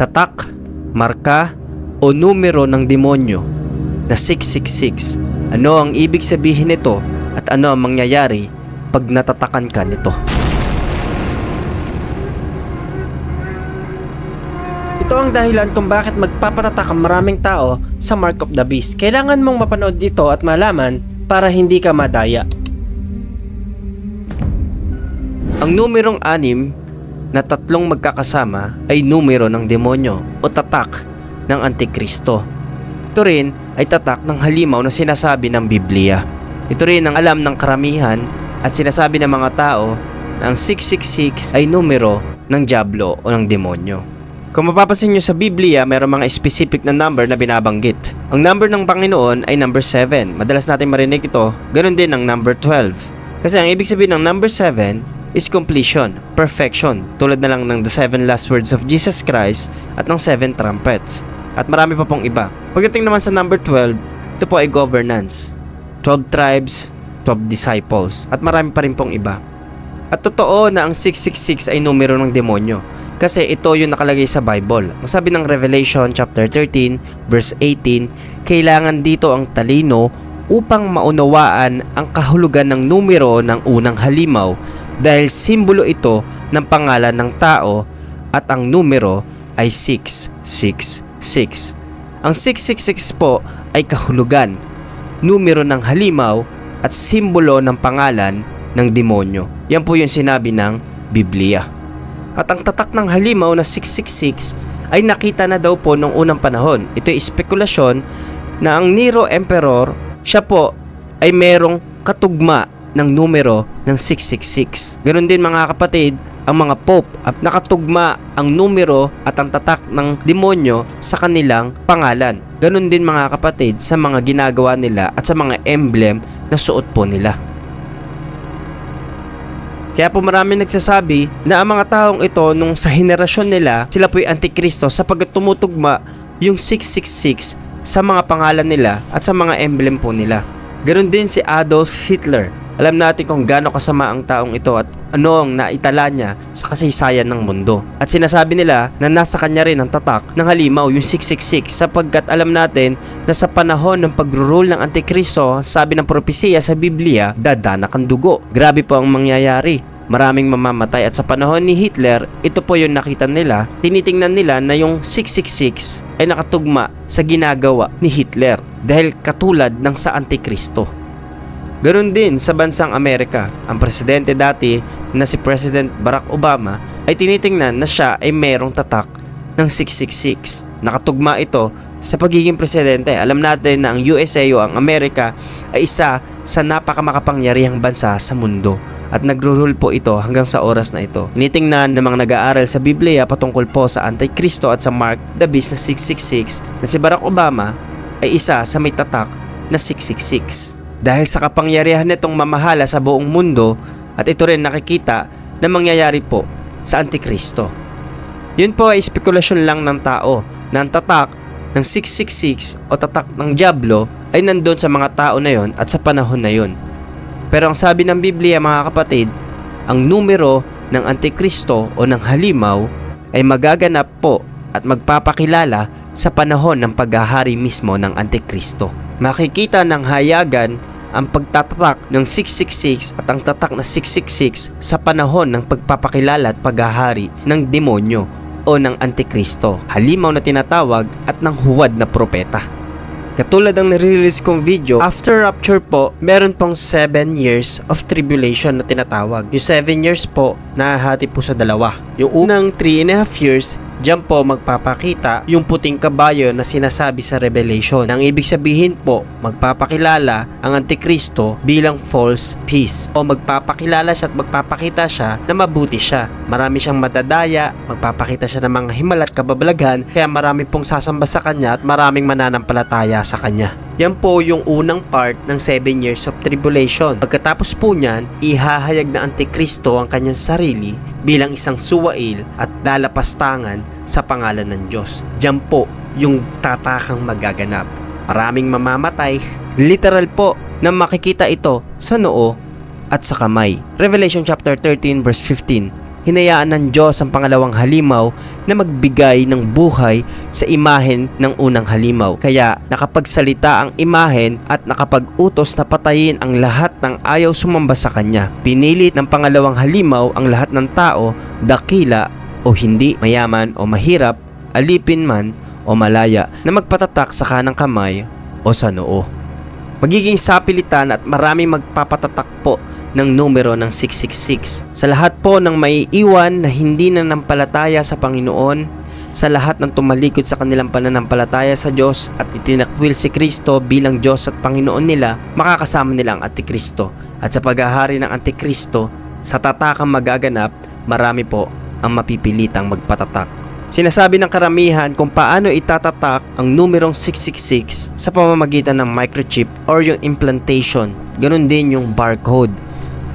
tatak, marka, o numero ng demonyo na 666. Ano ang ibig sabihin nito at ano ang mangyayari pag natatakan ka nito? Ito ang dahilan kung bakit magpapatatak ang maraming tao sa Mark of the Beast. Kailangan mong mapanood ito at malaman para hindi ka madaya. Ang numerong anim na tatlong magkakasama ay numero ng demonyo o tatak ng Antikristo. Ito rin ay tatak ng halimaw na sinasabi ng Biblia. Ito rin ang alam ng karamihan at sinasabi ng mga tao na ang 666 ay numero ng Diablo o ng demonyo. Kung mapapansin nyo sa Biblia, mayroong mga specific na number na binabanggit. Ang number ng Panginoon ay number 7. Madalas natin marinig ito. Ganon din ang number 12. Kasi ang ibig sabihin ng number 7 is completion, perfection, tulad na lang ng the seven last words of Jesus Christ at ng seven trumpets. At marami pa pong iba. Pagdating naman sa number 12, ito po ay governance. 12 tribes, 12 disciples, at marami pa rin pong iba. At totoo na ang 666 ay numero ng demonyo kasi ito yung nakalagay sa Bible. Ang sabi ng Revelation chapter 13 verse 18, kailangan dito ang talino upang maunawaan ang kahulugan ng numero ng unang halimaw dahil simbolo ito ng pangalan ng tao at ang numero ay 666. Ang 666 po ay kahulugan, numero ng halimaw at simbolo ng pangalan ng demonyo. Yan po yung sinabi ng Biblia. At ang tatak ng halimaw na 666 ay nakita na daw po noong unang panahon. Ito ay spekulasyon na ang Nero Emperor, siya po ay merong katugma ng numero ng 666. Ganon din mga kapatid, ang mga pope at nakatugma ang numero at ang tatak ng demonyo sa kanilang pangalan. Ganon din mga kapatid sa mga ginagawa nila at sa mga emblem na suot po nila. Kaya po marami nagsasabi na ang mga taong ito nung sa henerasyon nila, sila po'y antikristo sapagkat tumutugma yung 666 sa mga pangalan nila at sa mga emblem po nila. Ganon din si Adolf Hitler. Alam natin kung gaano kasama ang taong ito at ano ang naitala niya sa kasaysayan ng mundo. At sinasabi nila na nasa kanya rin ang tatak ng halimaw yung 666 sapagkat alam natin na sa panahon ng pagro-rule ng Antikristo, sabi ng propesiya sa Biblia, dadanak ang dugo. Grabe po ang mangyayari maraming mamamatay at sa panahon ni Hitler, ito po yung nakita nila, tinitingnan nila na yung 666 ay nakatugma sa ginagawa ni Hitler dahil katulad ng sa Antikristo. Ganon din sa bansang Amerika, ang presidente dati na si President Barack Obama ay tinitingnan na siya ay merong tatak ng 666. Nakatugma ito sa pagiging presidente. Alam natin na ang USA o ang Amerika ay isa sa napakamakapangyarihang bansa sa mundo at nagro-rule po ito hanggang sa oras na ito. Nitingnan ng mga nag-aaral sa Biblia patungkol po sa Antikristo at sa Mark the Beast na 666 na si Barack Obama ay isa sa may tatak na 666. Dahil sa kapangyarihan nitong mamahala sa buong mundo at ito rin nakikita na mangyayari po sa Antikristo. Yun po ay spekulasyon lang ng tao na ang tatak ng 666 o tatak ng Diablo ay nandun sa mga tao na yon at sa panahon na yon. Pero ang sabi ng Biblia mga kapatid, ang numero ng Antikristo o ng halimaw ay magaganap po at magpapakilala sa panahon ng paghahari mismo ng Antikristo. Makikita ng hayagan ang pagtatatak ng 666 at ang tatak na 666 sa panahon ng pagpapakilala at paghahari ng demonyo o ng Antikristo, halimaw na tinatawag at ng huwad na propeta. Katulad ng nare-release kong video, after rapture po, meron pong 7 years of tribulation na tinatawag. Yung 7 years po, nahahati po sa dalawa. Yung unang 3 and a half years, Diyan po magpapakita yung puting kabayo na sinasabi sa Revelation. Ang ibig sabihin po, magpapakilala ang Antikristo bilang false peace. O magpapakilala siya at magpapakita siya na mabuti siya. Marami siyang madadaya, magpapakita siya ng mga himala at kababalaghan, kaya marami pong sasamba sa kanya at maraming mananampalataya sa kanya. Yan po yung unang part ng 7 years of tribulation. Pagkatapos po niyan, ihahayag na Antikristo ang kanyang sarili bilang isang suwail at lalapastangan sa pangalan ng Diyos. Diyan po yung tatakang magaganap. Maraming mamamatay, literal po na makikita ito sa noo at sa kamay. Revelation chapter 13 verse 15 hinayaan ng Diyos ang pangalawang halimaw na magbigay ng buhay sa imahen ng unang halimaw. Kaya nakapagsalita ang imahen at nakapag-utos na patayin ang lahat ng ayaw sumamba sa kanya. Pinilit ng pangalawang halimaw ang lahat ng tao, dakila o hindi, mayaman o mahirap, alipin man o malaya na magpatatak sa kanang kamay o sa noo. Magiging sapilitan at maraming magpapatatak po ng numero ng 666. Sa lahat po ng may iwan na hindi nanampalataya sa Panginoon, sa lahat ng tumalikod sa kanilang pananampalataya sa Diyos at itinakwil si Kristo bilang Diyos at Panginoon nila, makakasama nila ang Antikristo. At sa paghahari ng Antikristo, sa tatakang magaganap, marami po ang mapipilitang magpatatak. Sinasabi ng karamihan kung paano itatatak ang numerong 666 sa pamamagitan ng microchip or yung implantation. Ganon din yung barcode.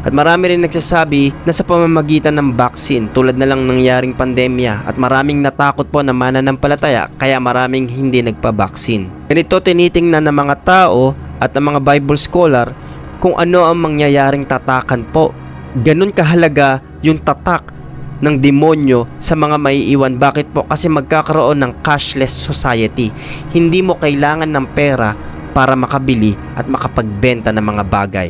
At marami rin nagsasabi na sa pamamagitan ng vaccine tulad na lang nangyaring pandemya at maraming natakot po na mananampalataya kaya maraming hindi nagpa-vaccine. Ganito tinitingnan ng mga tao at ng mga Bible scholar kung ano ang mangyayaring tatakan po. Ganon kahalaga yung tatak ng demonyo sa mga maiiwan. Bakit po? Kasi magkakaroon ng cashless society. Hindi mo kailangan ng pera para makabili at makapagbenta ng mga bagay.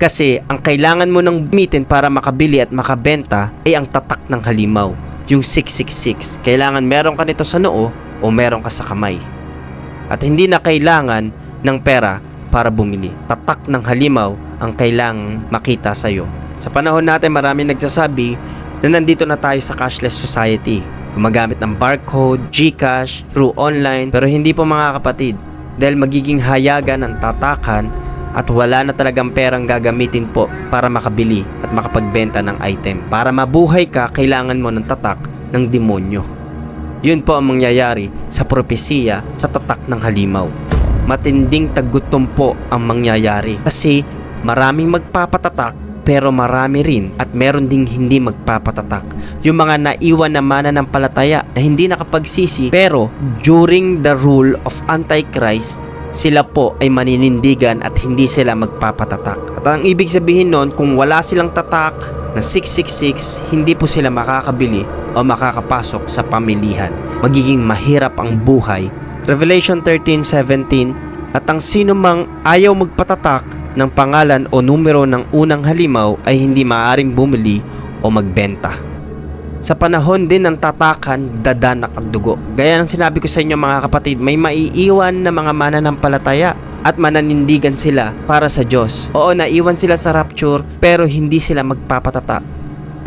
Kasi ang kailangan mo nang gamitin para makabili at makabenta ay ang tatak ng halimaw, yung 666. Kailangan meron ka nito sa noo o meron ka sa kamay. At hindi na kailangan ng pera para bumili. Tatak ng halimaw ang kailangang makita sa iyo. Sa panahon natin marami nagsasabi na nandito na tayo sa cashless society. Gumagamit ng barcode, Gcash, through online, pero hindi po mga kapatid dahil magiging hayagan ng tatakan at wala na talagang perang gagamitin po para makabili at makapagbenta ng item. Para mabuhay ka, kailangan mo ng tatak ng demonyo. Yun po ang mangyayari sa propesiya sa tatak ng halimaw. Matinding tagutom po ang mangyayari kasi maraming magpapatatak pero marami rin at meron ding hindi magpapatatak. Yung mga naiwan na mananampalataya na hindi nakapagsisi pero during the rule of Antichrist, sila po ay maninindigan at hindi sila magpapatatak. At ang ibig sabihin nun, kung wala silang tatak na 666, hindi po sila makakabili o makakapasok sa pamilihan. Magiging mahirap ang buhay. Revelation 13:17 At ang sino mang ayaw magpatatak ng pangalan o numero ng unang halimaw ay hindi maaaring bumili o magbenta. Sa panahon din ng tatakan, dadanak ang dugo. Gaya ng sinabi ko sa inyo mga kapatid, may maiiwan na mga mananampalataya at mananindigan sila para sa Diyos. Oo, naiwan sila sa rapture pero hindi sila magpapatata.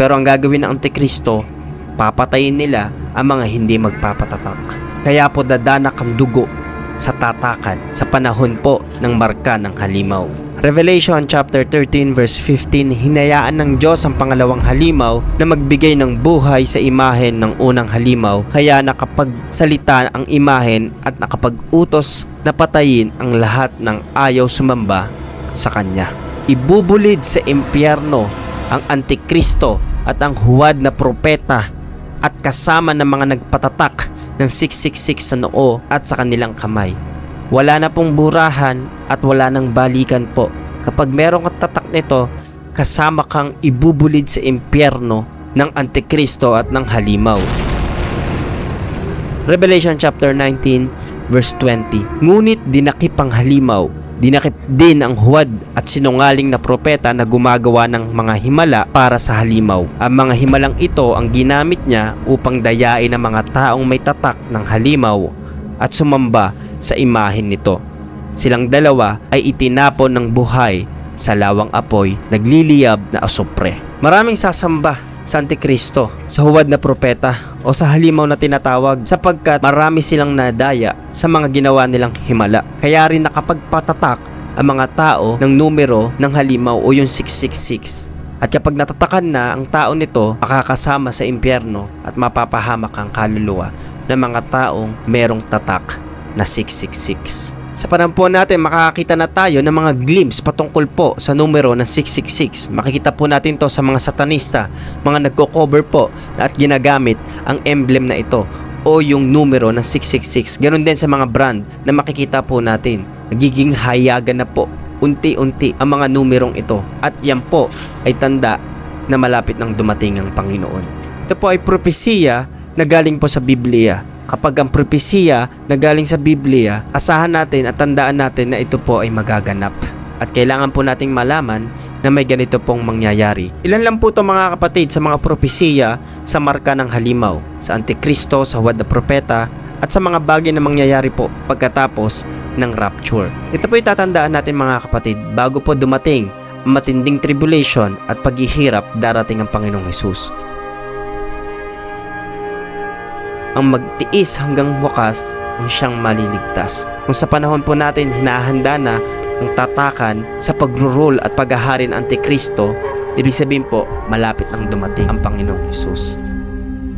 Pero ang gagawin ng Antikristo, papatayin nila ang mga hindi magpapatatak. Kaya po dadanak ang dugo sa tatakan sa panahon po ng marka ng halimaw. Revelation chapter 13 verse 15 Hinayaan ng Diyos ang pangalawang halimaw na magbigay ng buhay sa imahen ng unang halimaw kaya nakapagsalita ang imahen at nakapag-utos na patayin ang lahat ng ayaw sumamba sa kanya. Ibubulid sa impyerno ang antikristo at ang huwad na propeta at kasama ng mga nagpatatak ng 666 sa noo at sa kanilang kamay. Wala na pong burahan at wala nang balikan po. Kapag meron kang tatak nito, kasama kang ibubulid sa impyerno ng Antikristo at ng halimaw. Revelation chapter 19 verse 20 Ngunit dinakip ang halimaw Dinakip din ang huwad at sinungaling na propeta na gumagawa ng mga himala para sa halimaw. Ang mga himalang ito ang ginamit niya upang dayain ang mga taong may tatak ng halimaw at sumamba sa imahin nito. Silang dalawa ay itinapon ng buhay sa lawang apoy, nagliliyab na asupre. Maraming sasamba sa Antikristo, sa huwad na propeta o sa halimaw na tinatawag sapagkat marami silang nadaya sa mga ginawa nilang himala. Kaya rin nakapagpatatak ang mga tao ng numero ng halimaw o yung 666. At kapag natatakan na ang tao nito, makakasama sa impyerno at mapapahamak ang kaluluwa ng mga taong merong tatak na 666. Sa panahon natin, makakakita na tayo ng mga glimpse patungkol po sa numero ng 666. Makikita po natin to sa mga satanista, mga nagko-cover po at ginagamit ang emblem na ito o yung numero ng 666. Ganon din sa mga brand na makikita po natin. Nagiging hayagan na po unti-unti ang mga numerong ito. At yan po ay tanda na malapit ng dumating ang Panginoon. Ito po ay propesiya na galing po sa Biblia. Kapag ang propesiya na galing sa Biblia, asahan natin at tandaan natin na ito po ay magaganap. At kailangan po nating malaman na may ganito pong mangyayari. Ilan lang po to mga kapatid sa mga propesiya sa marka ng halimaw, sa Antikristo, sa Huwad na Propeta, at sa mga bagay na mangyayari po pagkatapos ng rapture. Ito po itatandaan natin mga kapatid bago po dumating matinding tribulation at paghihirap darating ang Panginoong Hesus. Ang magtiis hanggang wakas ang siyang maliligtas. Kung sa panahon po natin hinahanda na ang tatakan sa pagro-rule at paghahari ng Antikristo, ibig sabihin po malapit nang dumating ang Panginoong Hesus.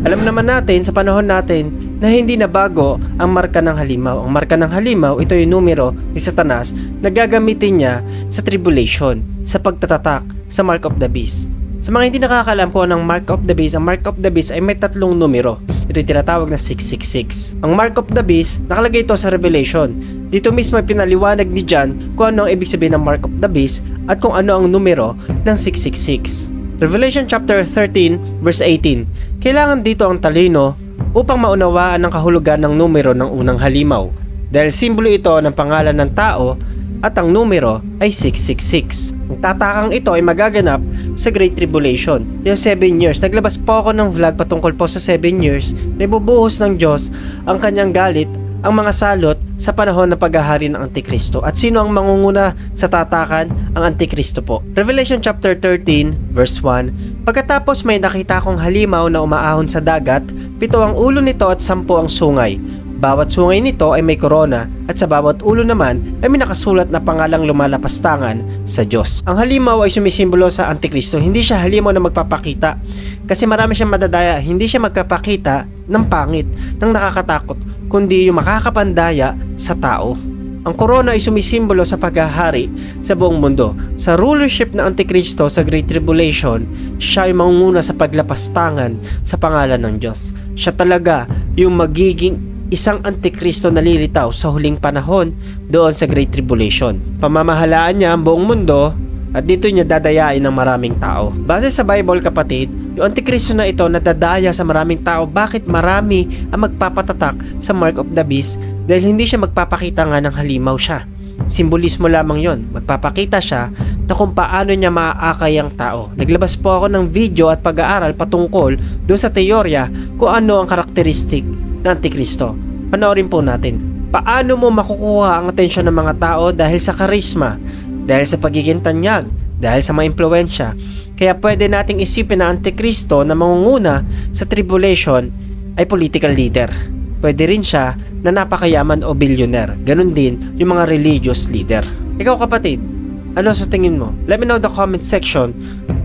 Alam naman natin sa panahon natin na hindi na bago ang marka ng halimaw. Ang marka ng halimaw, ito yung numero ni Satanas na gagamitin niya sa tribulation, sa pagtatatak, sa mark of the beast. Sa mga hindi nakakalam ko ng mark of the beast, ang mark of the beast ay may tatlong numero. Ito yung tinatawag na 666. Ang mark of the beast, nakalagay ito sa Revelation. Dito mismo ay pinaliwanag ni John kung ano ang ibig sabihin ng mark of the beast at kung ano ang numero ng 666. Revelation chapter 13 verse 18. Kailangan dito ang talino upang maunawaan ang kahulugan ng numero ng unang halimaw. Dahil simbolo ito ng pangalan ng tao at ang numero ay 666. Ang tatakang ito ay magaganap sa Great Tribulation. Yung 7 years. Naglabas po ako ng vlog patungkol po sa 7 years na ibubuhos ng Diyos ang kanyang galit ang mga salot sa panahon ng paghahari ng Antikristo. At sino ang mangunguna sa tatakan? Ang Antikristo po. Revelation chapter 13 verse 1 Pagkatapos may nakita akong halimaw na umaahon sa dagat, pito ang ulo nito at sampu ang sungay. Bawat sungay nito ay may korona at sa bawat ulo naman ay may nakasulat na pangalang lumalapastangan sa Diyos. Ang halimaw ay sumisimbolo sa Antikristo. Hindi siya halimaw na magpapakita kasi marami siyang madadaya. Hindi siya magpapakita ng pangit, ng nakakatakot, kundi yung makakapandaya sa tao. Ang korona ay sumisimbolo sa paghahari sa buong mundo. Sa rulership ng Antikristo sa Great Tribulation, siya ay mangunguna sa paglapastangan sa pangalan ng Diyos. Siya talaga yung magiging isang antikristo na lilitaw sa huling panahon doon sa Great Tribulation. Pamamahalaan niya ang buong mundo at dito niya dadayain ng maraming tao. Base sa Bible kapatid, yung antikristo na ito nadadaya sa maraming tao. Bakit marami ang magpapatatak sa Mark of the Beast? Dahil hindi siya magpapakita nga ng halimaw siya. Simbolismo lamang yon. Magpapakita siya na kung paano niya maaakay ang tao. Naglabas po ako ng video at pag-aaral patungkol doon sa teorya kung ano ang karakteristik ng Antikristo. Panoorin po natin. Paano mo makukuha ang atensyon ng mga tao dahil sa karisma, dahil sa pagiging tanyag, dahil sa mga impluensya. Kaya pwede nating isipin na Antikristo na mangunguna sa tribulation ay political leader. Pwede rin siya na napakayaman o billionaire. Ganon din yung mga religious leader. Ikaw kapatid, ano sa tingin mo? Let me know in the comment section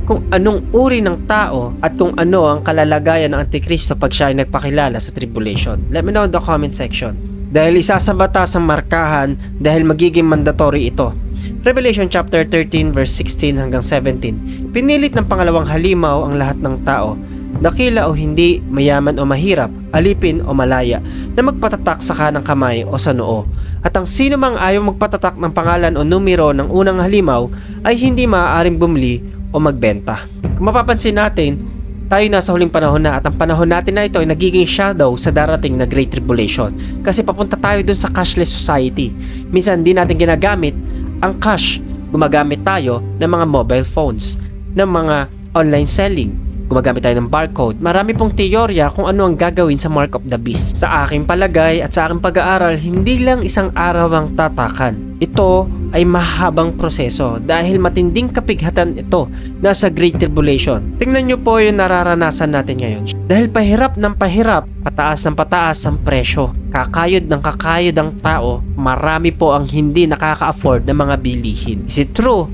kung anong uri ng tao at kung ano ang kalalagayan ng Antikristo pag siya ay nagpakilala sa tribulation. Let me know in the comment section. Dahil isa sa batas ang markahan dahil magiging mandatory ito. Revelation chapter 13 verse 16 hanggang 17. Pinilit ng pangalawang halimaw ang lahat ng tao, dakila o hindi, mayaman o mahirap, alipin o malaya, na magpatatak sa kanang kamay o sa noo. At ang sino mang ayaw magpatatak ng pangalan o numero ng unang halimaw ay hindi maaaring bumili o magbenta. Kung mapapansin natin, tayo nasa huling panahon na at ang panahon natin na ito ay nagiging shadow sa darating na Great Tribulation kasi papunta tayo dun sa cashless society. Minsan hindi natin ginagamit ang cash. Gumagamit tayo ng mga mobile phones, ng mga online selling, gumagamit tayo ng barcode. Marami pong teorya kung ano ang gagawin sa Mark of the Beast. Sa aking palagay at sa aking pag-aaral, hindi lang isang araw ang tatakan. Ito ay mahabang proseso dahil matinding kapighatan ito nasa Great Tribulation. Tingnan nyo po yung nararanasan natin ngayon. Dahil pahirap ng pahirap, pataas ng pataas ang presyo. Kakayod ng kakayod ang tao, marami po ang hindi nakaka-afford ng mga bilihin. Is it true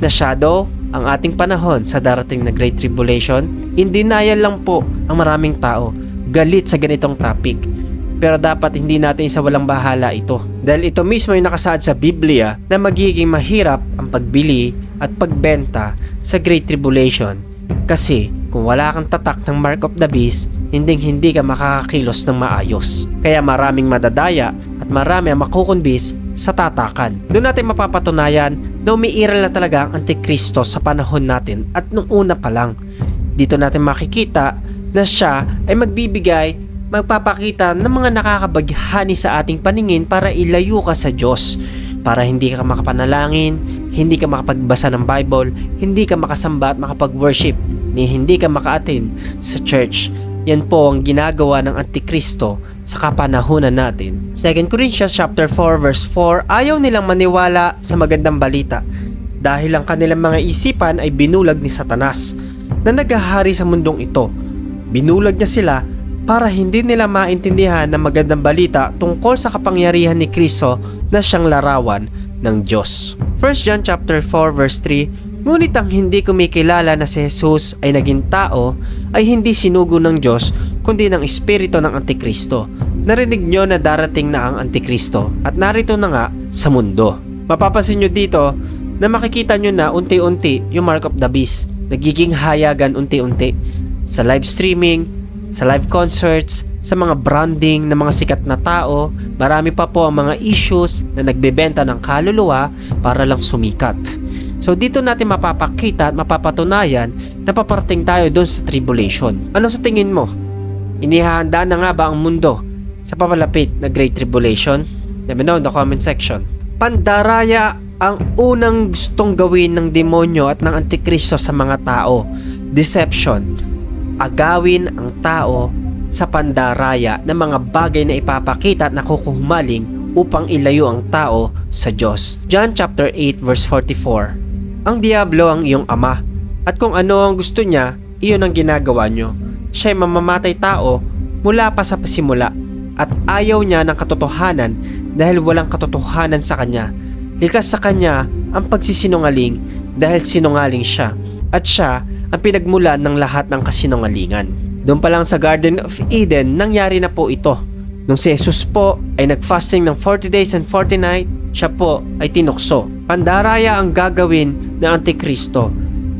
na shadow ang ating panahon sa darating na Great Tribulation, in denial lang po ang maraming tao galit sa ganitong topic. Pero dapat hindi natin isa walang bahala ito. Dahil ito mismo ay nakasaad sa Biblia na magiging mahirap ang pagbili at pagbenta sa Great Tribulation. Kasi kung wala kang tatak ng Mark of the Beast, hindi hindi ka makakakilos ng maayos. Kaya maraming madadaya at marami ang makukunbis sa tatakan. Doon natin mapapatunayan na umiiral na talaga ang Antikristo sa panahon natin at nung una pa lang. Dito natin makikita na siya ay magbibigay, magpapakita ng mga nakakabaghani sa ating paningin para ilayo ka sa Diyos. Para hindi ka makapanalangin, hindi ka makapagbasa ng Bible, hindi ka makasamba at makapag-worship, ni hindi ka makaatin sa church. Yan po ang ginagawa ng Antikristo sa kapanahunan natin. 2 Corinthians chapter 4 verse 4, ayaw nilang maniwala sa magandang balita dahil ang kanilang mga isipan ay binulag ni Satanas na naghahari sa mundong ito. Binulag niya sila para hindi nila maintindihan ng magandang balita tungkol sa kapangyarihan ni Kristo na siyang larawan ng Diyos. 1 John chapter 4 verse 3 Ngunit ang hindi kumikilala na si Jesus ay naging tao ay hindi sinugo ng Diyos kundi ng espiritu ng Antikristo. Narinig nyo na darating na ang Antikristo at narito na nga sa mundo. Mapapansin nyo dito na makikita nyo na unti-unti yung Mark of the Beast. Nagiging hayagan unti-unti sa live streaming, sa live concerts, sa mga branding ng mga sikat na tao, marami pa po ang mga issues na nagbebenta ng kaluluwa para lang sumikat. So dito natin mapapakita at mapapatunayan na paparating tayo doon sa tribulation. Ano sa tingin mo? Inihahanda na nga ba ang mundo sa papalapit na Great Tribulation? Let me know in the comment section. Pandaraya ang unang gustong gawin ng demonyo at ng antikristo sa mga tao. Deception. Agawin ang tao sa pandaraya ng mga bagay na ipapakita at nakukuhumaling upang ilayo ang tao sa Diyos. John chapter 8 verse 44 Ang Diablo ang iyong ama at kung ano ang gusto niya, iyon ang ginagawa nyo. Siya ay mamamatay tao mula pa sa pasimula at ayaw niya ng katotohanan dahil walang katotohanan sa kanya. Likas sa kanya ang pagsisinungaling dahil sinungaling siya at siya ang pinagmulan ng lahat ng kasinungalingan. Doon pa lang sa Garden of Eden, nangyari na po ito. Nung si Jesus po ay nag-fasting ng 40 days and 40 nights, siya po ay tinukso. Pandaraya ang gagawin ng Antikristo.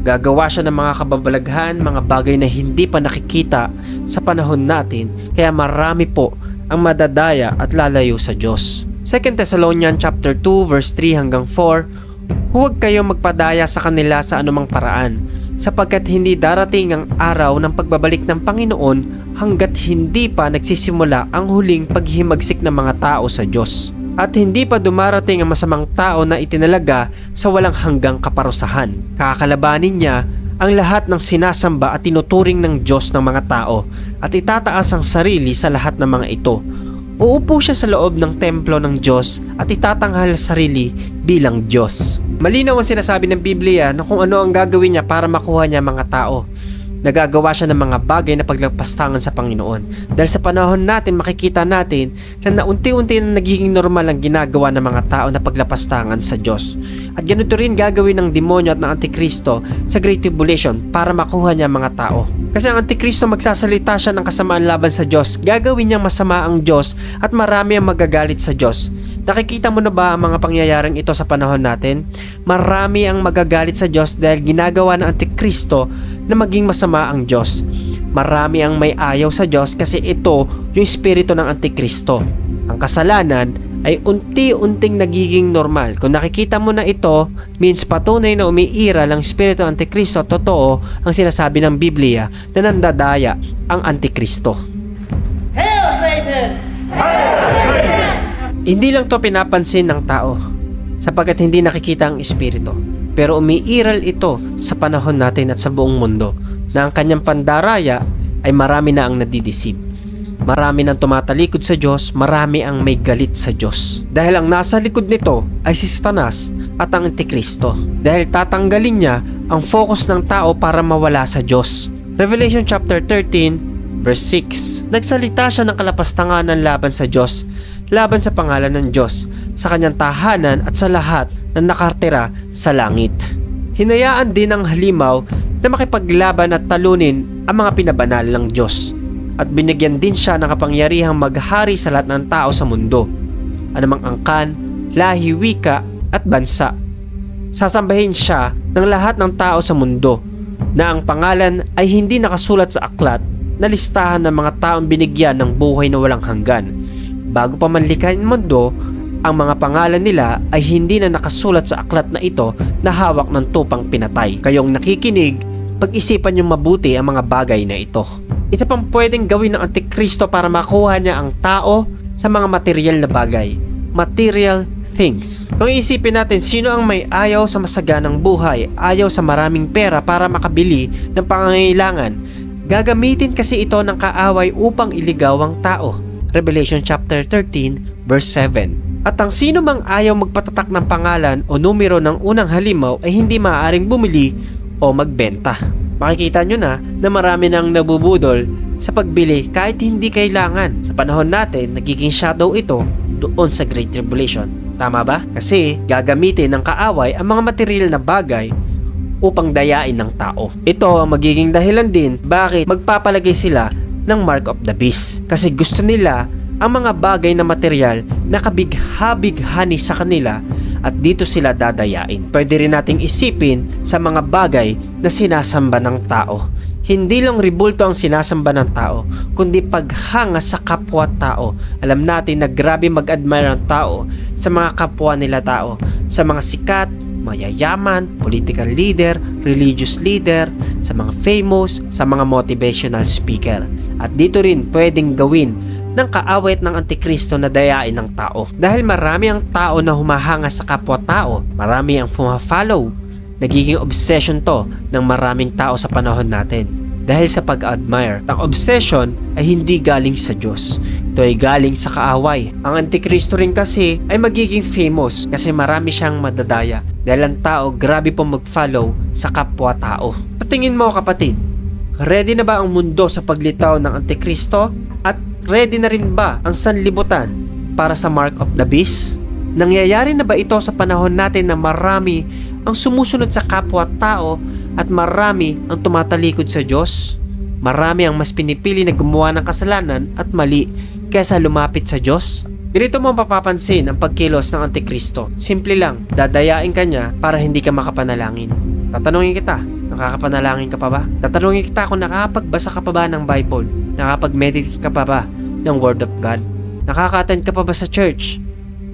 Gagawa siya ng mga kababalaghan, mga bagay na hindi pa nakikita sa panahon natin, kaya marami po ang madadaya at lalayo sa Diyos. 2 Thessalonians chapter 2 verse 3 hanggang 4 Huwag kayong magpadaya sa kanila sa anumang paraan sapagkat hindi darating ang araw ng pagbabalik ng Panginoon hanggat hindi pa nagsisimula ang huling paghimagsik ng mga tao sa Diyos at hindi pa dumarating ang masamang tao na itinalaga sa walang hanggang kaparusahan. Kakalabanin niya ang lahat ng sinasamba at tinuturing ng Diyos ng mga tao at itataas ang sarili sa lahat ng mga ito. Uupo siya sa loob ng templo ng Diyos at itatanghal sa sarili bilang Diyos. Malinaw ang sinasabi ng Biblia na kung ano ang gagawin niya para makuha niya mga tao. Nagagawa siya ng mga bagay na paglagpastangan sa Panginoon. Dahil sa panahon natin, makikita natin na naunti-unti na nagiging normal ang ginagawa ng mga tao na paglapastangan sa Diyos. At ganito rin gagawin ng demonyo at ng Antikristo sa Great Tribulation para makuha niya mga tao. Kasi ang Antikristo magsasalita siya ng kasamaan laban sa Diyos. Gagawin niyang masama ang Diyos at marami ang magagalit sa Diyos. Nakikita mo na ba ang mga pangyayaring ito sa panahon natin? Marami ang magagalit sa Diyos dahil ginagawa ng Antikristo na maging masama ang Diyos. Marami ang may ayaw sa Diyos kasi ito yung espiritu ng Antikristo. Ang kasalanan ay unti-unting nagiging normal. Kung nakikita mo na ito, means patunay na umiira ang espiritu Antikristo, totoo ang sinasabi ng Biblia na nandadaya ang Antikristo. Hindi lang to pinapansin ng tao sapagkat hindi nakikita ang espiritu. Pero umiiral ito sa panahon natin at sa buong mundo na ang kanyang pandaraya ay marami na ang nadidisib. Marami nang tumatalikod sa Diyos, marami ang may galit sa Diyos. Dahil ang nasa likod nito ay si Satanas at ang Antikristo. Dahil tatanggalin niya ang focus ng tao para mawala sa Diyos. Revelation chapter 13 verse 6 Nagsalita siya ng kalapastanganan laban sa Diyos laban sa pangalan ng Diyos, sa kanyang tahanan at sa lahat na nakartira sa langit. Hinayaan din ng halimaw na makipaglaban at talunin ang mga pinabanal ng Diyos. At binigyan din siya ng kapangyarihang maghari sa lahat ng tao sa mundo, anumang angkan, lahi, wika at bansa. Sasambahin siya ng lahat ng tao sa mundo na ang pangalan ay hindi nakasulat sa aklat na listahan ng mga taong binigyan ng buhay na walang hanggan bago pa manlikha ang mundo ang mga pangalan nila ay hindi na nakasulat sa aklat na ito na hawak ng tupang pinatay. Kayong nakikinig, pag-isipan yung mabuti ang mga bagay na ito. Isa pang pwedeng gawin ng Antikristo para makuha niya ang tao sa mga material na bagay. Material things. Kung isipin natin sino ang may ayaw sa masaganang buhay, ayaw sa maraming pera para makabili ng pangangailangan, gagamitin kasi ito ng kaaway upang iligaw ang tao. Revelation chapter 13 verse 7. At ang sino mang ayaw magpatatak ng pangalan o numero ng unang halimaw ay hindi maaaring bumili o magbenta. Makikita nyo na na marami nang nabubudol sa pagbili kahit hindi kailangan. Sa panahon natin, nagiging shadow ito doon sa Great Tribulation. Tama ba? Kasi gagamitin ng kaaway ang mga material na bagay upang dayain ng tao. Ito ang magiging dahilan din bakit magpapalagay sila ng Mark of the Beast. Kasi gusto nila ang mga bagay na material na kabigha-bighani sa kanila at dito sila dadayain. Pwede rin nating isipin sa mga bagay na sinasamba ng tao. Hindi lang ribulto ang sinasamba ng tao, kundi paghanga sa kapwa-tao. Alam natin na grabe mag-admire ang tao sa mga kapwa nila tao, sa mga sikat, mayayaman, political leader, religious leader, sa mga famous, sa mga motivational speaker. At dito rin pwedeng gawin ng kaawit ng Antikristo na dayain ng tao. Dahil marami ang tao na humahanga sa kapwa-tao, marami ang fumafollow. Nagiging obsession to ng maraming tao sa panahon natin. Dahil sa pag-admire, ang obsession ay hindi galing sa Diyos. Ito ay galing sa kaaway. Ang Antikristo rin kasi ay magiging famous kasi marami siyang madadaya. Dahil ang tao grabe po mag-follow sa kapwa-tao. Sa tingin mo kapatid, ready na ba ang mundo sa paglitaw ng Antikristo? At ready na rin ba ang sanlibutan para sa Mark of the Beast? Nangyayari na ba ito sa panahon natin na marami ang sumusunod sa kapwa-tao at marami ang tumatalikod sa Diyos? Marami ang mas pinipili na gumawa ng kasalanan at mali kaysa lumapit sa Diyos? Ganito mo mapapansin ang pagkilos ng Antikristo. Simple lang, dadayain ka niya para hindi ka makapanalangin. Tatanungin kita, nakakapanalangin ka pa ba? Tatanungin kita kung nakakapagbasa ka pa ba ng Bible? Nakakapag-meditate ka pa ba ng Word of God? Nakaka-attend ka pa ba sa church?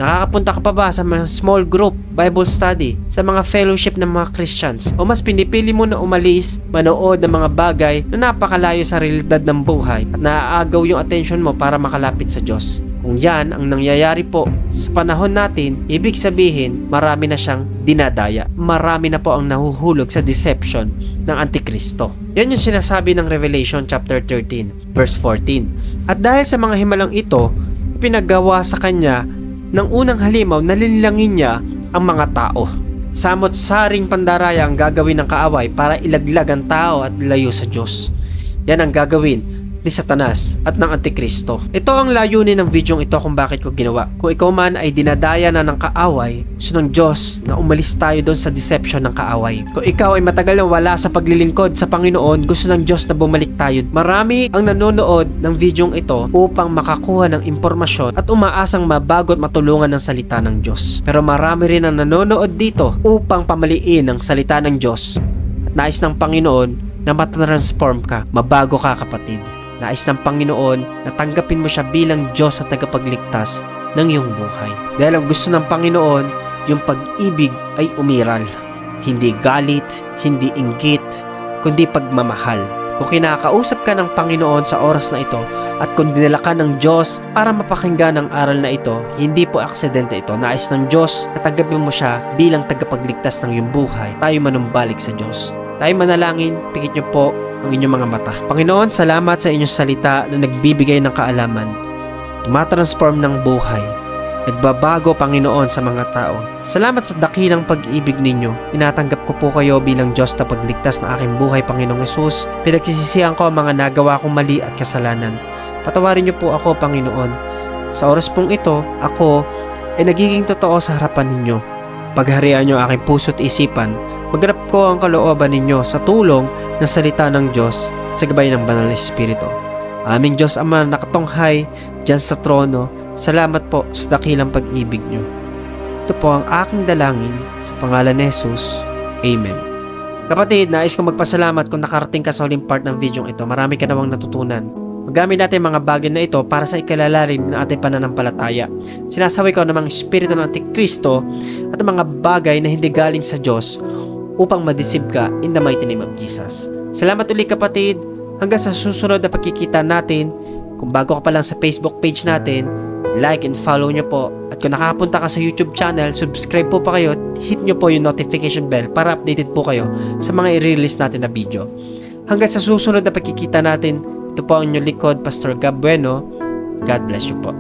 Nakakapunta ka pa ba sa mga small group, Bible study, sa mga fellowship ng mga Christians? O mas pinipili mo na umalis, manood ng mga bagay na napakalayo sa realidad ng buhay at naaagaw yung attention mo para makalapit sa Diyos? Kung yan ang nangyayari po sa panahon natin, ibig sabihin marami na siyang dinadaya. Marami na po ang nahuhulog sa deception ng Antikristo. Yan yung sinasabi ng Revelation chapter 13 verse 14. At dahil sa mga himalang ito, pinagawa sa kanya ng unang halimaw na linlangin niya ang mga tao. Samot saring pandaraya ang gagawin ng kaaway para ilaglag ang tao at layo sa Diyos. Yan ang gagawin ni Satanas at ng Antikristo. Ito ang layunin ng videong ito kung bakit ko ginawa. Kung ikaw man ay dinadaya na ng kaaway, gusto ng Diyos na umalis tayo doon sa deception ng kaaway. Kung ikaw ay matagal na wala sa paglilingkod sa Panginoon, gusto ng Diyos na bumalik tayo. Marami ang nanonood ng videong ito upang makakuha ng impormasyon at umaasang mabago at matulungan ng salita ng Diyos. Pero marami rin ang nanonood dito upang pamaliin ang salita ng Diyos. At nais ng Panginoon na matransform ka, mabago ka kapatid. Nais ng Panginoon na tanggapin mo siya bilang Diyos at tagapagligtas ng iyong buhay. Dahil ang gusto ng Panginoon, yung pag-ibig ay umiral. Hindi galit, hindi inggit, kundi pagmamahal. Kung kinakausap ka ng Panginoon sa oras na ito at kung dinala ka ng Diyos para mapakinggan ang aral na ito, hindi po aksidente ito. Nais ng Diyos na tanggapin mo siya bilang tagapagligtas ng iyong buhay. Tayo manumbalik sa Diyos. Tayo manalangin, pikit niyo po ang inyong mga mata. Panginoon, salamat sa inyong salita na nagbibigay ng kaalaman, tumatransform ng buhay, nagbabago Panginoon sa mga tao. Salamat sa dakilang pag-ibig ninyo. Inatanggap ko po kayo bilang Diyos na pagligtas na aking buhay, Panginoong Yesus. Pinagsisisihan ko ang mga nagawa kong mali at kasalanan. Patawarin niyo po ako, Panginoon. Sa oras pong ito, ako ay nagiging totoo sa harapan ninyo. Pagharian niyo aking puso't isipan Maganap ko ang kalooban ninyo sa tulong ng salita ng Diyos at sa gabay ng banal na Espiritu. Aming Diyos Ama nakatunghay dyan sa trono, salamat po sa dakilang pag-ibig niyo. Ito po ang aking dalangin sa pangalan ni Jesus. Amen. Kapatid, nais kong magpasalamat kung nakarating ka sa huling part ng video ito. Marami ka namang natutunan. Magamit natin mga bagay na ito para sa ikalalalim ng ating pananampalataya. Sinasawi ko ng mga espiritu ng Antikristo at mga bagay na hindi galing sa Diyos upang madisib ka in the mighty name of Jesus. Salamat ulit kapatid. Hanggang sa susunod na pagkikita natin. Kung bago ka pa lang sa Facebook page natin, like and follow nyo po. At kung nakakapunta ka sa YouTube channel, subscribe po pa kayo at hit nyo po yung notification bell para updated po kayo sa mga i-release natin na video. Hanggang sa susunod na pagkikita natin, ito po ang inyong likod, Pastor Gab Bueno. God bless you po.